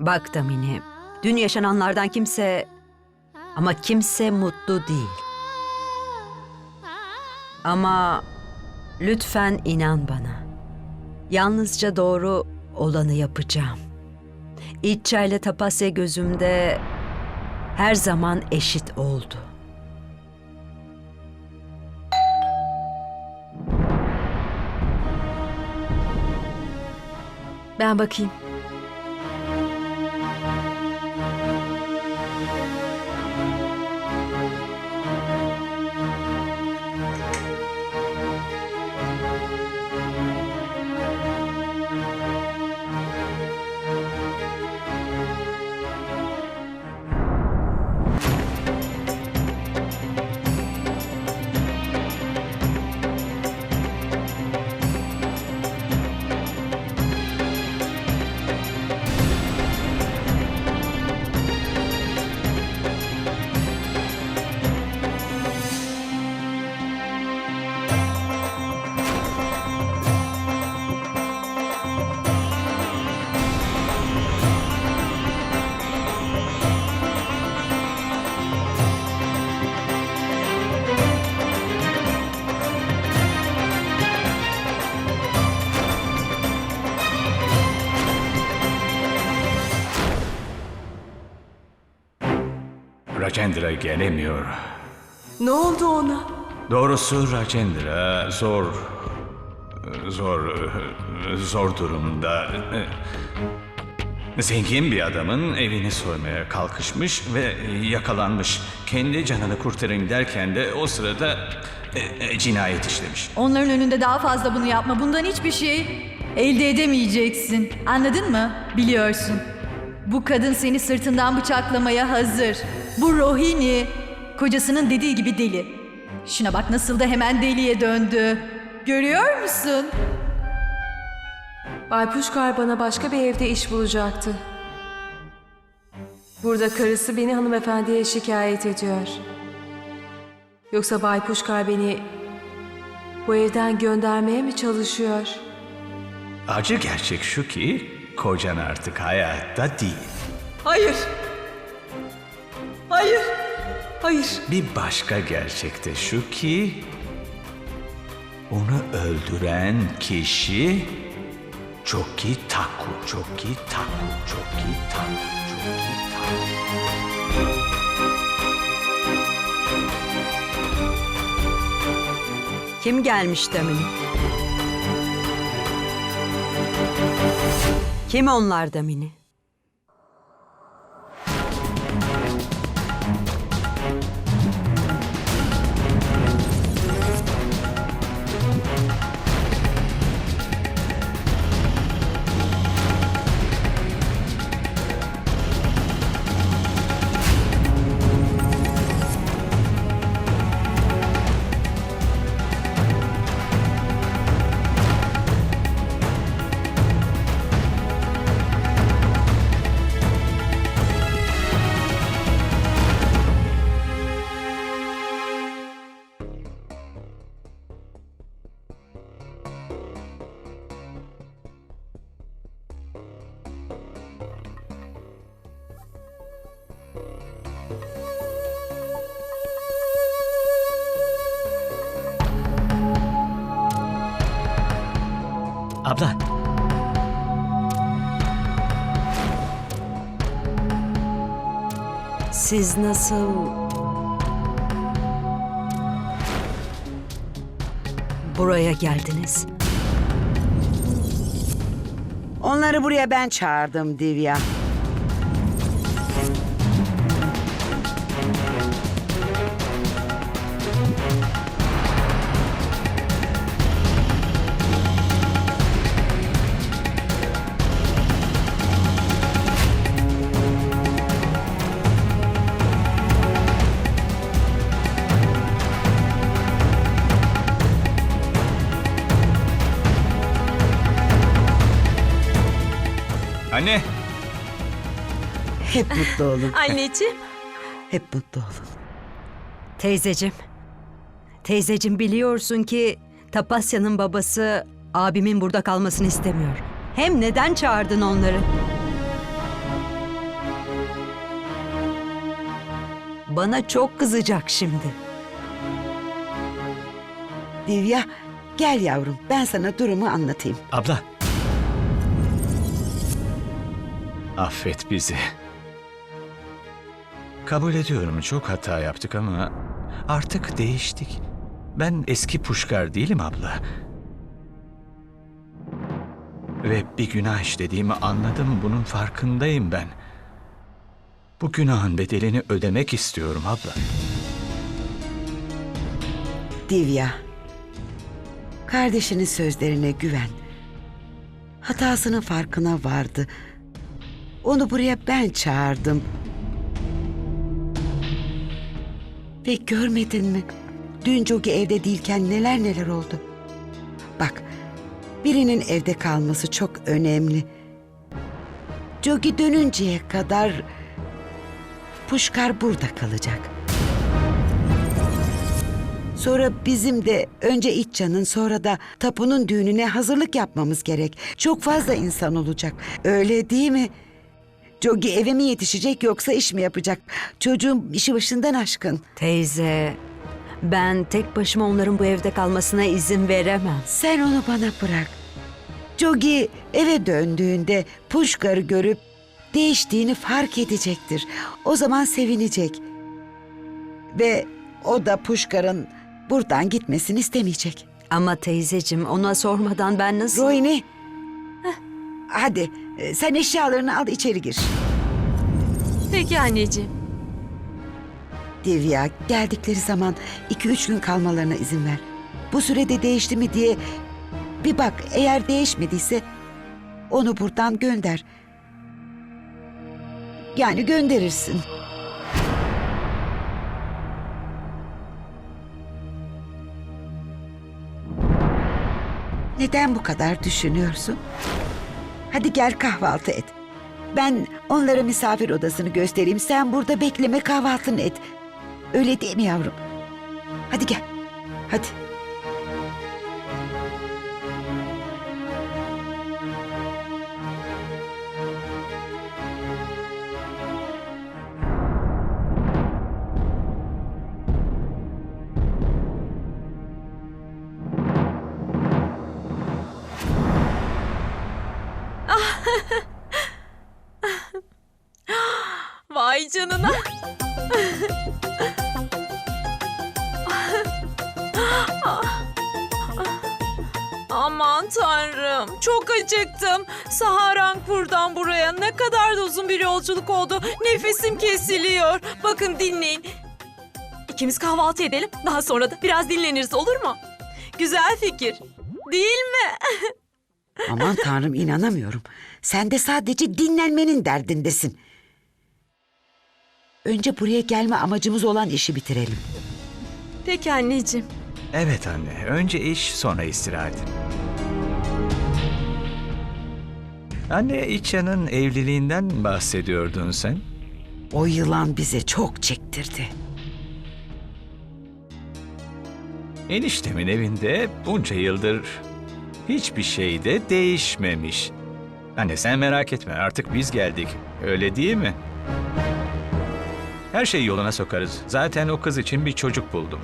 Bak Damini, dün yaşananlardan kimse ama kimse mutlu değil. Ama lütfen inan bana. Yalnızca doğru olanı yapacağım. İtça ile Tapasya gözümde her zaman eşit oldu. Ben bakayım. Rajendra gelemiyor. Ne oldu ona? Doğrusu Rajendra zor, zor, zor durumda. Zengin bir adamın evini soymaya kalkışmış ve yakalanmış. Kendi canını kurtarayım derken de o sırada e, e, cinayet işlemiş. Onların önünde daha fazla bunu yapma. Bundan hiçbir şey elde edemeyeceksin. Anladın mı? Biliyorsun. Bu kadın seni sırtından bıçaklamaya hazır. Bu Rohini kocasının dediği gibi deli. Şuna bak nasıl da hemen deliye döndü. Görüyor musun? Bay Puşkar bana başka bir evde iş bulacaktı. Burada karısı beni hanımefendiye şikayet ediyor. Yoksa Bay Puşkar beni bu evden göndermeye mi çalışıyor? Acı gerçek şu ki kocan artık hayatta değil. Hayır. Hayır. Hayır. Bir başka gerçek de şu ki onu öldüren kişi Çoki Taku, Çoki Taku, Çoki Taku, Çoki Taku. Kim gelmiş Damini? Kim onlar Damini? Abla, Siz nasıl... Buraya geldiniz. Onları buraya ben çağırdım Divya. Anne. Hep mutlu olun. Anneciğim. Hep mutlu olun. Teyzecim. Teyzecim biliyorsun ki Tapasya'nın babası abimin burada kalmasını istemiyor. Hem neden çağırdın onları? Bana çok kızacak şimdi. Divya gel yavrum ben sana durumu anlatayım. Abla Affet bizi. Kabul ediyorum çok hata yaptık ama artık değiştik. Ben eski puşkar değilim abla. Ve bir günah işlediğimi anladım. Bunun farkındayım ben. Bu günahın bedelini ödemek istiyorum abla. Divya. Kardeşinin sözlerine güven. Hatasının farkına vardı. Onu buraya ben çağırdım. Ve görmedin mi? Dün Jogi evde değilken neler neler oldu. Bak, birinin evde kalması çok önemli. Jogi dönünceye kadar Puşkar burada kalacak. Sonra bizim de önce İtcan'ın sonra da Tapu'nun düğününe hazırlık yapmamız gerek. Çok fazla insan olacak. Öyle değil mi? Jogi eve mi yetişecek yoksa iş mi yapacak? Çocuğum işi başından aşkın. Teyze, ben tek başıma onların bu evde kalmasına izin veremem. Sen onu bana bırak. Jogi eve döndüğünde Puşkar'ı görüp değiştiğini fark edecektir. O zaman sevinecek. Ve o da Puşkar'ın buradan gitmesini istemeyecek. Ama teyzecim ona sormadan ben nasıl... Rohini. Hadi e, sen eşyalarını al içeri gir. Peki anneciğim. Divya geldikleri zaman iki üç gün kalmalarına izin ver. Bu sürede değişti mi diye bir bak eğer değişmediyse onu buradan gönder. Yani gönderirsin. Neden bu kadar düşünüyorsun? Hadi gel kahvaltı et. Ben onlara misafir odasını göstereyim. Sen burada bekleme kahvaltını et. Öyle değil mi yavrum? Hadi gel. Hadi. Canına. Aman tanrım çok acıktım. Saharangpur'dan buraya ne kadar da uzun bir yolculuk oldu. Nefesim kesiliyor. Bakın dinleyin. İkimiz kahvaltı edelim. Daha sonra da biraz dinleniriz olur mu? Güzel fikir. Değil mi? Aman tanrım inanamıyorum. Sen de sadece dinlenmenin derdindesin. Önce buraya gelme amacımız olan işi bitirelim. Peki anneciğim. Evet anne. Önce iş sonra istirahat. Anne İçan'ın evliliğinden bahsediyordun sen. O yılan bize çok çektirdi. Eniştemin evinde bunca yıldır hiçbir şey de değişmemiş. Anne sen merak etme artık biz geldik. Öyle değil mi? Her şeyi yoluna sokarız. Zaten o kız için bir çocuk buldum.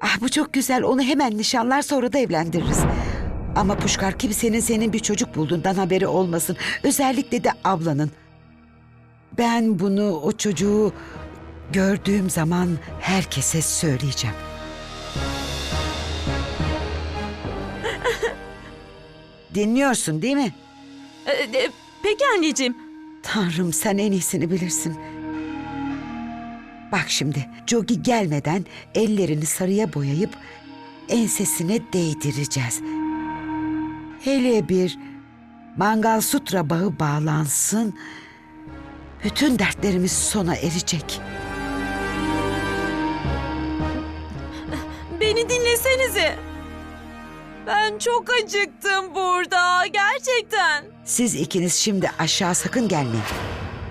Ah bu çok güzel. Onu hemen nişanlar sonra da evlendiririz. Ama Puşkar kimsenin senin bir çocuk bulduğundan haberi olmasın. Özellikle de ablanın. Ben bunu o çocuğu gördüğüm zaman herkese söyleyeceğim. Dinliyorsun değil mi? Ee, e, peki anneciğim. Tanrım sen en iyisini bilirsin. Bak şimdi Jogi gelmeden ellerini sarıya boyayıp ensesine değdireceğiz. Hele bir mangal sutra bağı bağlansın. Bütün dertlerimiz sona erecek. Beni dinlesenize. Ben çok acıktım burada. Gerçekten. Siz ikiniz şimdi aşağı sakın gelmeyin.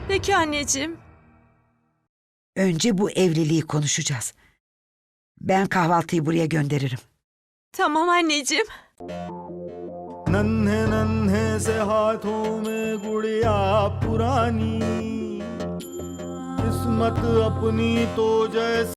Peki anneciğim. Önce bu evliliği konuşacağız. Ben kahvaltıyı buraya gönderirim. Tamam anneciğim. नन्हे नन्हे से हाथों में गुड़िया पुरानी किस्मत अपनी तो जैसे